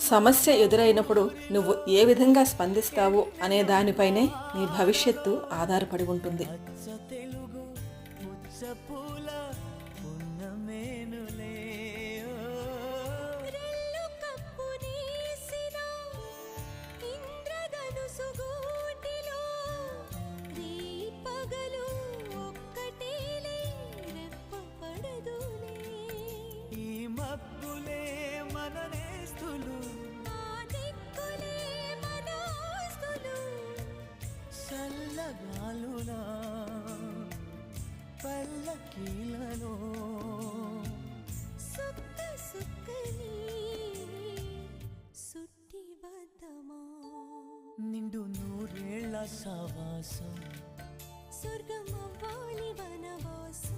సమస్య ఎదురైనప్పుడు నువ్వు ఏ విధంగా స్పందిస్తావు అనే దానిపైనే నీ భవిష్యత్తు ఆధారపడి ఉంటుంది. చల్లగాలులా పల్లకీలలో సుక్క సుక్కని సుట్టి బద్దమా? నిండు నూరేళ్ళ సావాసం. స్వర్గమవ్వాలి వనవాసం.